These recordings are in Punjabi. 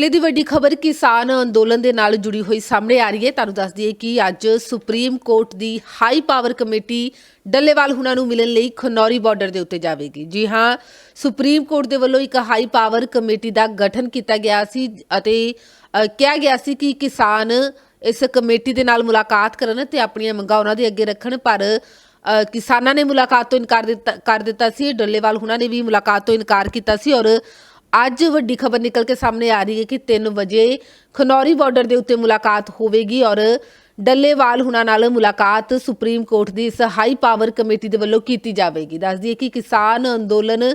ਅਗਲੇ ਦੀ ਵੱਡੀ ਖਬਰ ਕਿਸਾਨ ਅੰਦੋਲਨ ਦੇ ਨਾਲ ਜੁੜੀ ਹੋਈ ਸਾਹਮਣੇ ਆ ਰਹੀ ਹੈ। ਤੁਹਾਨੂੰ ਦੱਸ ਦਈਏ ਕਿ ਅੱਜ ਸੁਪਰੀਮ ਕੋਰਟ ਦੀ ਹਾਈ ਪਾਵਰ ਕਮੇਟੀ ਡੱਲੇਵਾਲ ਹੁਣਾਂ ਨੂੰ ਮਿਲਣ ਲਈ ਖਨੌਰੀ ਬਾਰਡਰ ਦੇ ਉੱਤੇ ਜਾਵੇਗੀ। ਜੀ ਹਾਂ, ਸੁਪਰੀਮ ਕੋਰਟ ਦੇ ਵੱਲੋਂ ਇੱਕ ਹਾਈ ਪਾਵਰ ਕਮੇਟੀ ਦਾ ਗਠਨ ਕੀਤਾ ਗਿਆ ਸੀ ਅਤੇ ਕਿਹਾ ਗਿਆ ਸੀ ਕਿ ਕਿਸਾਨ ਇਸ ਕਮੇਟੀ ਦੇ ਨਾਲ ਮੁਲਾਕਾਤ ਕਰਨ ਤੇ ਆਪਣੀਆਂ ਮੰਗਾਂ ਉਹਨਾਂ ਦੇ ਅੱਗੇ ਰੱਖਣ, ਪਰ ਕਿਸਾਨਾਂ ਨੇ ਮੁਲਾਕਾਤ ਤੋਂ ਇਨਕਾਰ ਦਿੱਤਾ, ਕਰ ਦਿੱਤਾ ਸੀ। ਡੱਲੇਵਾਲ ਹੁਣਾਂ ਨੇ ਵੀ ਮੁਲਾਕਾਤ ਤੋਂ ਇਨਕਾਰ ਕੀਤਾ ਸੀ ਔਰ ਅੱਜ ਵੱਡੀ ਖਬਰ ਨਿਕਲ ਕੇ ਸਾਹਮਣੇ ਆ ਰਹੀ ਹੈ ਕਿ 3 ਵਜੇ ਖਨੌਰੀ ਬਾਰਡਰ ਦੇ ਉੱਤੇ ਮੁਲਾਕਾਤ ਹੋਵੇਗੀ ਔਰ ਡੱਲੇਵਾਲ ਹੁਣਾਂ ਨਾਲ ਮੁਲਾਕਾਤ ਸੁਪਰੀਮ ਕੋਰਟ ਦੀ ਇਸ ਹਾਈ ਪਾਵਰ ਕਮੇਟੀ ਦੇ ਵੱਲੋਂ ਕੀਤੀ ਜਾਵੇਗੀ। ਦੱਸ ਦਈਏ ਕਿ ਕਿਸਾਨ ਅੰਦੋਲਨ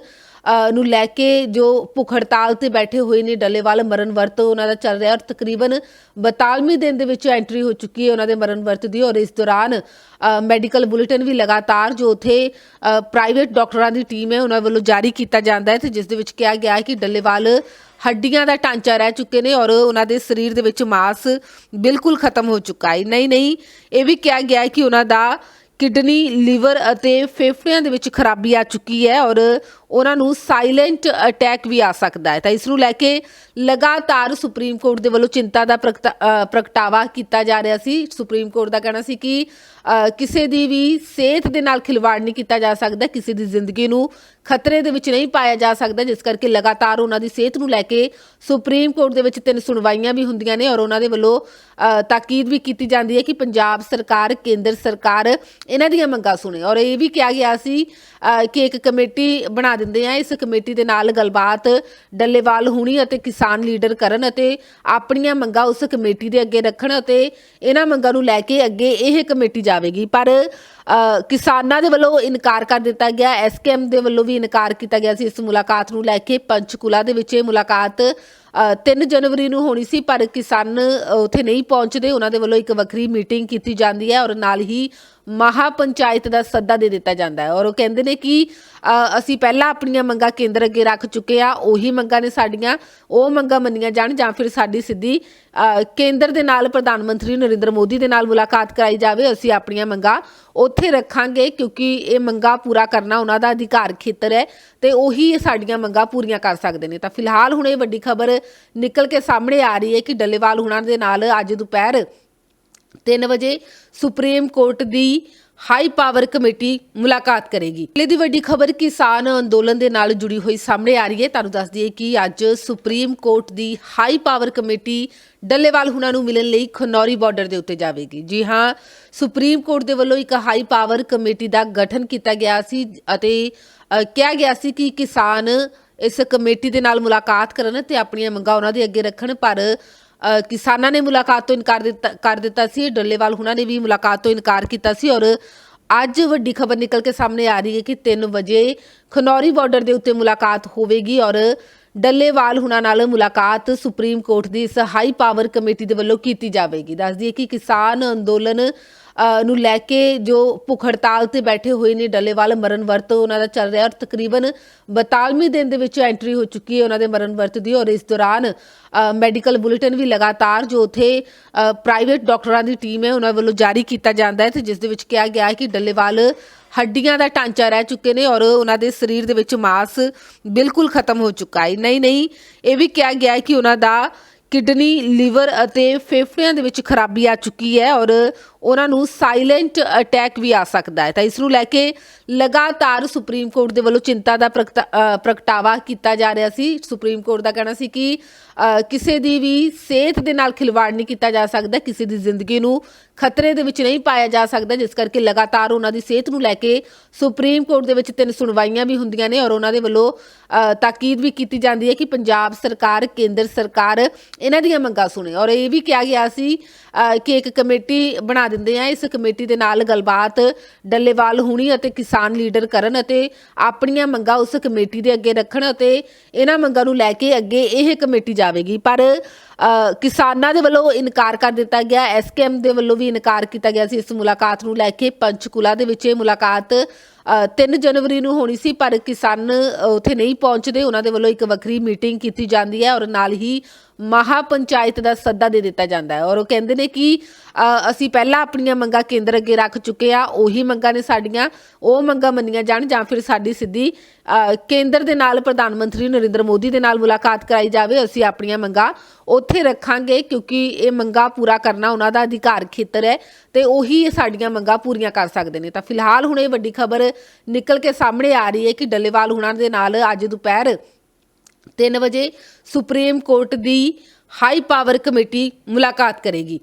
ਨੂੰ ਲੈ ਕੇ ਜੋ ਭੁੱਖ ਹੜਤਾਲ ਤੇ ਬੈਠੇ ਹੋਏ ਨੇ ਡੱਲੇਵਾਲ ਮਰਨ ਵਰਤ ਉਹਨਾਂ ਦਾ ਚੱਲ ਰਿਹਾ ਔਰ ਤਕਰੀਬਨ 42ਵੀਂ ਦਿਨ ਦੇ ਵਿੱਚ ਐਂਟਰੀ ਹੋ ਚੁੱਕੀ ਹੈ ਉਹਨਾਂ ਦੇ ਮਰਨ ਵਰਤ ਦੀ ਔਰ ਇਸ ਦੌਰਾਨ ਮੈਡੀਕਲ ਬੁਲੇਟਿਨ ਵੀ ਲਗਾਤਾਰ ਜੋ ਉਥੇ ਪ੍ਰਾਈਵੇਟ ਡਾਕਟਰਾਂ ਦੀ ਟੀਮ ਹੈ ਉਹਨਾਂ ਵੱਲੋਂ ਜਾਰੀ ਕੀਤਾ ਜਾਂਦਾ ਹੈ ਤੇ ਜਿਸ ਦੇ ਵਿੱਚ ਕਿਹਾ ਗਿਆ ਹੈ ਕਿ ਡੱਲੇਵਾਲ ਹੱਡੀਆਂ ਦਾ ਢਾਂਚਾ ਰਹਿ ਚੁੱਕੇ ਨੇ ਔਰ ਉਹਨਾਂ ਦੇ ਸਰੀਰ ਦੇ ਵਿੱਚ ਮਾਸ ਬਿਲਕੁਲ ਖਤਮ ਹੋ ਚੁੱਕਾ ਹੈ। ਨਹੀਂ ਨਹੀਂ, ਇਹ ਵੀ ਕਿਹਾ ਗਿਆ ਹੈ ਕਿ ਉਹਨਾਂ ਦਾ ਕਿਡਨੀ, ਲੀਵਰ ਅਤੇ ਫੇਫੜਿਆਂ ਦੇ ਵਿੱਚ ਖਰਾਬੀ ਆ ਚੁੱਕੀ ਹੈ ਔਰ ਉਹਨਾਂ ਨੂੰ ਸਾਇਲੈਂਟ ਅਟੈਕ ਵੀ ਆ ਸਕਦਾ ਹੈ। ਤਾਂ ਇਸ ਨੂੰ ਲੈ ਕੇ ਲਗਾਤਾਰ ਸੁਪਰੀਮ ਕੋਰਟ ਦੇ ਵੱਲੋਂ ਚਿੰਤਾ ਦਾ ਪ੍ਰਗਟਾ- ਪ੍ਰਗਟਾਵਾ ਕੀਤਾ ਜਾ ਰਿਹਾ ਸੀ। ਸੁਪਰੀਮ ਕੋਰਟ ਦਾ ਕਹਿਣਾ ਸੀ ਕਿ ਕਿਸੇ ਦੀ ਵੀ ਸਿਹਤ ਦੇ ਨਾਲ ਖਿਲਵਾੜ ਨਹੀਂ ਕੀਤਾ ਜਾ ਸਕਦਾ। ਕਿਸੇ ਦੀ ਜ਼ਿੰਦਗੀ ਨੂੰ ਖਤਰੇ ਦੇ ਵਿੱਚ ਨਹੀਂ ਪਾਇਆ ਜਾ ਸਕਦਾ, ਜਿਸ ਕਰਕੇ ਲਗਾਤਾਰ ਉਹਨਾਂ ਦੀ ਸਿਹਤ ਨੂੰ ਲੈ ਕੇ ਸੁਪਰੀਮ ਕੋਰਟ ਦੇ ਵਿੱਚ ਤਿੰਨ ਸੁਣਵਾਈਆਂ ਵੀ ਹੁੰਦੀਆਂ ਨੇ ਔਰ ਉਹਨਾਂ ਦੇ ਵੱਲੋਂ ਤਾਕੀਦ ਵੀ ਕੀਤੀ ਜਾਂਦੀ ਹੈ ਕਿ ਪੰਜਾਬ ਸਰਕਾਰ, ਕੇਂਦਰ ਸਰਕਾਰ ਇਹਨਾਂ ਦੀਆਂ ਮੰਗਾਂ ਸੁਣੇ। ਔਰ ਇਹ ਵੀ ਕਿਹਾ ਗਿਆ ਸੀ ਕਿ ਇੱਕ ਕਮੇਟੀ ਬਣਾ ਦਿੰਦੇ ਆ। ਇਸ ਕਮੇਟੀ ਦੇ ਨਾਲ ਗੱਲਬਾਤ ਡੱਲੇਵਾਲ ਹੁਣੀ ਅਤੇ ਕਿਸਾਨ ਲੀਡਰ ਕਰਨ ਅਤੇ ਆਪਣੀਆਂ ਮੰਗਾਂ ਉਸ ਕਮੇਟੀ ਦੇ ਅੱਗੇ ਰੱਖਣ ਅਤੇ ਇਹਨਾਂ ਮੰਗਾਂ ਨੂੰ ਲੈ ਕੇ ਅੱਗੇ ਇਹ ਕਮੇਟੀ ਜਾਵੇਗੀ। ਪਰ ਕਿਸਾਨਾਂ ਦੇ ਵੱਲੋਂ ਇਨਕਾਰ ਕਰ ਦਿੱਤਾ ਗਿਆ। ਐਸਕੇਐਮ ਦੇ ਵੱਲੋਂ ਵੀ ਇਨਕਾਰ ਕੀਤਾ ਗਿਆ ਸੀ। ਇਸ ਮੁਲਾਕਾਤ ਨੂੰ ਲੈ ਕੇ ਪੰਚਕੂਲਾ ਦੇ ਵਿੱਚ ਇਹ ਮੁਲਾਕਾਤ 3 ਜਨਵਰੀ ਨੂੰ ਹੋਣੀ ਸੀ ਪਰ ਕਿਸਾਨ ਅ, ਉੱਥੇ ਨਹੀਂ ਪਹੁੰਚਦੇ। ਉਹਨਾਂ ਦੇ ਵੱਲੋਂ ਇੱਕ ਵੱਖਰੀ ਮੀਟਿੰਗ ਕੀਤੀ ਜਾਂਦੀ ਹੈ ਔਰ ਨਾਲ ਹੀ ਮਹਾ ਪੰਚਾਇਤ ਦਾ ਸੱਦਾ ਦੇ ਦਿੱਤਾ ਜਾਂਦਾ ਹੈ। ਔਰ ਉਹ ਕਹਿੰਦੇ ਨੇ ਕਿ ਅਸੀਂ ਪਹਿਲਾਂ ਆਪਣੀਆਂ ਮੰਗਾਂ ਕੇਂਦਰ ਅੱਗੇ ਰੱਖ ਚੁੱਕੇ ਆ ਉਹੀ ਮੰਗਾਂ ਨੇ ਸਾਡੀਆਂ ਉਹ ਮੰਗਾਂ ਮੰਨੀਆਂ ਜਾਣ ਜਾਂ ਫਿਰ ਸਾਡੀ ਸਿੱਧੀ ਕੇਂਦਰ ਦੇ ਨਾਲ ਪ੍ਰਧਾਨ ਮੰਤਰੀ ਨਰਿੰਦਰ ਮੋਦੀ ਦੇ ਨਾਲ ਮੁਲਾਕਾਤ ਕਰਾਈ ਜਾਵੇ। ਅਸੀਂ ਆਪਣੀਆਂ ਮੰਗਾਂ ਉਹ ਉੱਥੇ ਰੱਖਾਂਗੇ ਕਿਉਂਕਿ ਇਹ ਮੰਗਾਂ ਪੂਰਾ ਕਰਨਾ ਉਹਨਾਂ ਦਾ ਅਧਿਕਾਰ ਖੇਤਰ ਹੈ ਤੇ ਉਹੀ ਇਹ ਸਾਡੀਆਂ ਮੰਗਾਂ ਪੂਰੀਆਂ ਕਰ ਸਕਦੇ ਨੇ। ਤਾਂ ਫਿਲਹਾਲ ਹੁਣ ਇਹ ਵੱਡੀ ਖਬਰ ਨਿਕਲ ਕੇ ਸਾਹਮਣੇ ਆ ਰਹੀ ਹੈ ਕਿ ਡੱਲੇਵਾਲ ਹੁਣਾਂ ਦੇ ਨਾਲ ਅੱਜ ਦੁਪਹਿਰ 3 ਵਜੇ ਸੁਪਰੀਮ ਕੋਰਟ ਦੀ ਹਾਈ ਪਾਵਰ ਕਮੇਟੀ ਮੁਲਾਕਾਤ ਕਰੇਗੀ। ਇਹ ਦੀ ਵੱਡੀ ਖਬਰ ਕਿਸਾਨ ਅੰਦੋਲਨ ਦੇ ਨਾਲ ਜੁੜੀ ਹੋਈ ਸਾਹਮਣੇ ਆ ਰਹੀ ਹੈ। ਤੁਹਾਨੂੰ ਦੱਸ ਦਈਏ ਕਿ ਅੱਜ ਸੁਪਰੀਮ ਕੋਰਟ ਦੀ ਹਾਈ ਪਾਵਰ ਕਮੇਟੀ ਡੱਲੇਵਾਲ ਹੁਣਾਂ ਨੂੰ ਮਿਲਣ ਲਈ ਖਨੌਰੀ ਬਾਰਡਰ ਦੇ ਉੱਤੇ ਜਾਵੇਗੀ। ਜੀ ਹਾਂ, ਸੁਪਰੀਮ ਕੋਰਟ ਦੇ ਵੱਲੋਂ ਇੱਕ ਹਾਈ ਪਾਵਰ ਕਮੇਟੀ ਦਾ ਗਠਨ ਕੀਤਾ ਗਿਆ ਸੀ ਅਤੇ ਕਿਹਾ ਗਿਆ ਸੀ ਕਿ ਕਿਸਾਨ ਇਸ ਕਮੇਟੀ ਦੇ ਨਾਲ ਮੁਲਾਕਾਤ ਕਰਨ ਤੇ ਆਪਣੀਆਂ ਮੰਗਾਂ ਉਹਨਾਂ ਦੇ ਅੱਗੇ ਰੱਖਣ, ਪਰ ਕਿਸਾਨਾਂ ਨੇ ਮੁਲਾਕਾਤ ਤੋਂ ਇਨਕਾਰ ਦਿੱਤਾ, ਕਰ ਦਿੱਤਾ ਸੀ। ਡੱਲੇਵਾਲ ਹੁਣਾਂ ਨੇ ਵੀ ਮੁਲਾਕਾਤ ਤੋਂ ਇਨਕਾਰ ਕੀਤਾ ਸੀ ਔਰ ਅੱਜ ਵੱਡੀ ਖਬਰ ਨਿਕਲ ਕੇ ਸਾਹਮਣੇ ਆ ਰਹੀ ਹੈ ਕਿ 3 ਵਜੇ ਖਨੌਰੀ ਬਾਰਡਰ ਦੇ ਉੱਤੇ ਮੁਲਾਕਾਤ ਹੋਵੇਗੀ ਔਰ ਡੱਲੇਵਾਲ ਹੁਣਾਂ ਨਾਲ ਮੁਲਾਕਾਤ ਸੁਪਰੀਮ ਕੋਰਟ ਦੀ ਇਸ ਹਾਈ ਪਾਵਰ ਕਮੇਟੀ ਦੇ ਵੱਲੋਂ ਕੀਤੀ ਜਾਵੇਗੀ। ਦੱਸਦੀ ਦਈਏ ਕਿ ਕਿਸਾਨ ਅੰਦੋਲਨ ਨੂੰ ਲੈ ਕੇ ਜੋ ਭੁੱਖ ਹੜਤਾਲ ਤੇ ਬੈਠੇ ਹੋਏ ਨੇ ਡੱਲੇਵਾਲ, ਮਰਨ ਵਰਤ ਉਹਨਾਂ ਦਾ ਚੱਲ ਰਿਹਾ ਔਰ ਤਕਰੀਬਨ 42ਵੀਂ ਦਿਨ ਦੇ ਵਿੱਚ ਐਂਟਰੀ ਹੋ ਚੁੱਕੀ ਹੈ ਉਹਨਾਂ ਦੇ ਮਰਨ ਵਰਤ ਦੀ ਔਰ ਇਸ ਦੌਰਾਨ ਮੈਡੀਕਲ ਬੁਲੇਟਿਨ ਵੀ ਲਗਾਤਾਰ ਜੋ ਉਥੇ ਪ੍ਰਾਈਵੇਟ ਡਾਕਟਰਾਂ ਦੀ ਟੀਮ ਹੈ ਉਹਨਾਂ ਵੱਲੋਂ ਜਾਰੀ ਕੀਤਾ ਜਾਂਦਾ ਹੈ ਤੇ ਜਿਸ ਦੇ ਵਿੱਚ ਕਿਹਾ ਗਿਆ ਹੈ ਕਿ ਡੱਲੇਵਾਲ ਹੱਡੀਆਂ ਦਾ ਢਾਂਚਾ ਰਹਿ ਚੁੱਕੇ ਨੇ ਔਰ ਉਹਨਾਂ ਦੇ ਸਰੀਰ ਦੇ ਵਿੱਚ ਮਾਸ ਬਿਲਕੁਲ ਖਤਮ ਹੋ ਚੁੱਕਾ ਹੈ। ਨਹੀਂ ਨਹੀਂ ਇਹ ਵੀ ਕਿਹਾ ਗਿਆ ਹੈ ਕਿ ਉਹਨਾਂ ਦਾ ਕਿਡਨੀ, ਲੀਵਰ ਅਤੇ ਫੇਫੜਿਆਂ ਦੇ ਵਿੱਚ ਖਰਾਬੀ ਆ ਚੁੱਕੀ ਹੈ ਔਰ ਉਹਨਾਂ ਨੂੰ ਸਾਇਲੈਂਟ ਅਟੈਕ ਵੀ ਆ ਸਕਦਾ ਹੈ। ਤਾਂ ਇਸ ਨੂੰ ਲੈ ਕੇ ਲਗਾਤਾਰ ਸੁਪਰੀਮ ਕੋਰਟ ਦੇ ਵੱਲੋਂ ਚਿੰਤਾ ਦਾ ਪ੍ਰਗਟਾ- ਪ੍ਰਗਟਾਵਾ ਕੀਤਾ ਜਾ ਰਿਹਾ ਸੀ। ਸੁਪਰੀਮ ਕੋਰਟ ਦਾ ਕਹਿਣਾ ਸੀ ਕਿ ਕਿਸੇ ਦੀ ਵੀ ਸਿਹਤ ਦੇ ਨਾਲ ਖਿਲਵਾੜ ਨਹੀਂ ਕੀਤਾ ਜਾ ਸਕਦਾ। ਕਿਸੇ ਦੀ ਜ਼ਿੰਦਗੀ ਨੂੰ ਖਤਰੇ ਦੇ ਵਿੱਚ ਨਹੀਂ ਪਾਇਆ ਜਾ ਸਕਦਾ, ਜਿਸ ਕਰਕੇ ਲਗਾਤਾਰ ਉਹਨਾਂ ਦੀ ਸਿਹਤ ਨੂੰ ਲੈ ਕੇ ਸੁਪਰੀਮ ਕੋਰਟ ਦੇ ਵਿੱਚ ਤਿੰਨ ਸੁਣਵਾਈਆਂ ਵੀ ਹੁੰਦੀਆਂ ਨੇ ਔਰ ਉਹਨਾਂ ਦੇ ਵੱਲੋਂ ਤਾਕੀਦ ਵੀ ਕੀਤੀ ਜਾਂਦੀ ਹੈ ਕਿ ਪੰਜਾਬ ਸਰਕਾਰ, ਕੇਂਦਰ ਸਰਕਾਰ ਇਹਨਾਂ ਦੀਆਂ ਮੰਗਾਂ ਸੁਣੇ। ਔਰ ਇਹ ਵੀ ਕਿਹਾ ਗਿਆ ਸੀ ਕਿ ਇੱਕ ਕਮੇਟੀ ਬਣਾ ਦਿੰਦੇ ਆ। ਇਸ ਕਮੇਟੀ ਦੇ ਨਾਲ ਗੱਲਬਾਤ ਡੱਲੇਵਾਲ ਹੁਣੀ ਅਤੇ ਕਿਸਾਨ ਲੀਡਰ ਕਰਨ ਅਤੇ ਆਪਣੀਆਂ ਮੰਗਾਂ ਉਸ ਕਮੇਟੀ ਦੇ ਅੱਗੇ ਰੱਖਣ ਅਤੇ ਇਹਨਾਂ ਮੰਗਾਂ ਨੂੰ ਲੈ ਕੇ ਅੱਗੇ ਇਹ ਕਮੇਟੀ ਜਾਵੇਗੀ। ਪਰ ਕਿਸਾਨਾਂ ਦੇ ਵੱਲੋਂ ਇਨਕਾਰ ਕਰ ਦਿੱਤਾ ਗਿਆ। ਐਸਕੇਐਮ ਦੇ ਵੱਲੋਂ ਵੀ ਇਨਕਾਰ ਕੀਤਾ ਗਿਆ ਸੀ ਇਸ ਮੁਲਾਕਾਤ ਨੂੰ ਲੈ ਕੇ। ਪੰਚਕੂਲਾ ਦੇ ਵਿੱਚ ਇਹ ਮੁਲਾਕਾਤ 3 ਜਨਵਰੀ ਨੂੰ ਹੋਣੀ ਸੀ, ਪਰ ਕਿਸਾਨ ਉੱਥੇ ਨਹੀਂ ਪਹੁੰਚਦੇ। ਉਹਨਾਂ ਦੇ ਵੱਲੋਂ ਇੱਕ ਵੱਖਰੀ ਮੀਟਿੰਗ ਕੀਤੀ ਜਾਂਦੀ ਹੈ ਔਰ ਨਾਲ ਹੀ ਮਹਾ ਪੰਚਾਇਤ ਦਾ ਸੱਦਾ ਦੇ ਦਿੱਤਾ ਜਾਂਦਾ ਹੈ। ਔਰ ਉਹ ਕਹਿੰਦੇ ਨੇ ਕਿ ਅਸੀਂ ਪਹਿਲਾਂ ਆਪਣੀਆਂ ਮੰਗਾਂ ਕੇਂਦਰ ਅੱਗੇ ਰੱਖ ਚੁੱਕੇ ਆ ਉਹੀ ਮੰਗਾਂ ਨੇ ਸਾਡੀਆਂ, ਉਹ ਮੰਗਾਂ ਮੰਨੀਆਂ ਜਾਣ ਜਾਂ ਫਿਰ ਸਾਡੀ ਸਿੱਧੀ ਕੇਂਦਰ ਦੇ ਨਾਲ ਪ੍ਰਧਾਨ ਮੰਤਰੀ ਨਰਿੰਦਰ ਮੋਦੀ ਦੇ ਨਾਲ ਮੁਲਾਕਾਤ ਕਰਾਈ ਜਾਵੇ। ਅਸੀਂ ਆਪਣੀਆਂ ਮੰਗਾਂ, ਉਹ ਉੱਥੇ ਰੱਖਾਂਗੇ ਕਿਉਂਕਿ ਇਹ ਮੰਗਾ ਪੂਰਾ ਕਰਨਾ ਉਹਨਾਂ ਦਾ ਅਧਿਕਾਰ ਖੇਤਰ ਹੈ ਤੇ ਉਹੀ ਇਹ ਸਾਡੀਆਂ ਮੰਗਾਂ ਪੂਰੀਆਂ ਕਰ ਸਕਦੇ ਨੇ। ਤਾਂ ਫਿਲਹਾਲ ਹੁਣ ਇਹ ਵੱਡੀ ਖਬਰ ਨਿਕਲ ਕੇ ਸਾਹਮਣੇ ਆ ਰਹੀ ਹੈ ਕਿ ਡੱਲੇਵਾਲ ਹੁਣਾਂ ਦੇ ਨਾਲ ਅੱਜ ਦੁਪਹਿਰ 3 ਵਜੇ ਸੁਪਰੀਮ ਕੋਰਟ ਦੀ ਹਾਈ ਪਾਵਰ ਕਮੇਟੀ ਮੁਲਾਕਾਤ ਕਰੇਗੀ।